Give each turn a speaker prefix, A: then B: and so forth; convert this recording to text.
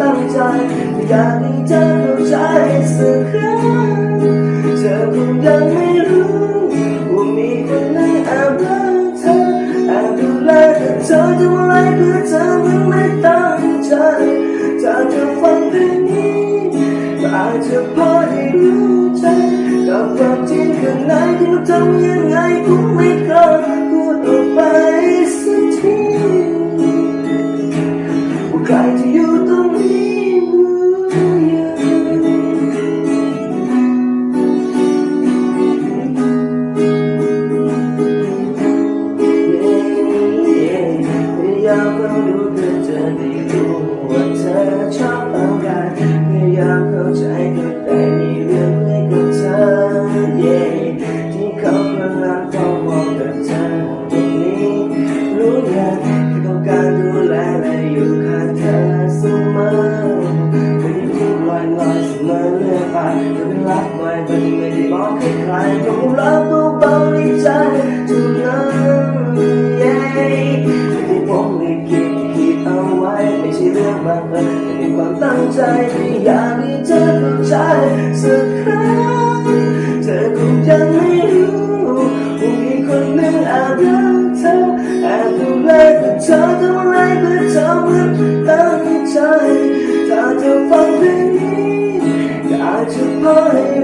A: ตั้งใจอยากให้เธอเข้าใจสักครั้งเธอคงยังไม่รู้ว่ามีคนหนึ่งแอบรักเธอแอบดูแลแต่เธอทำอะไรเพื่อเธอมันไม่ตั้งใจถ้าเธอฟังเพลงนี้ก็อาจจะพอได้รู้ใจกับความจริงข้างในที่มันทำยังไง ใครจะอยู่ตรงนี้รู้ยัง จะไม่รักไว้ไม่ไม่ได้บอกให้ใครก็รักเบาในใจเท่านั้นเย้ที่ผมไม่คิดคิดเอาไว้ไม่ใช่เรื่องบังเอิญเป็นความตั้งใจที่อยากให้เธอเข้าใจสักครั้งเธอคงยังไม่รู้ว่ามีคนหนึ่งแอบรักเธอแอบดูแลแต่เธอทำอะไรเพื่อเธอเหมือนตั้งใจถ้าเธอฟังเพลง นี้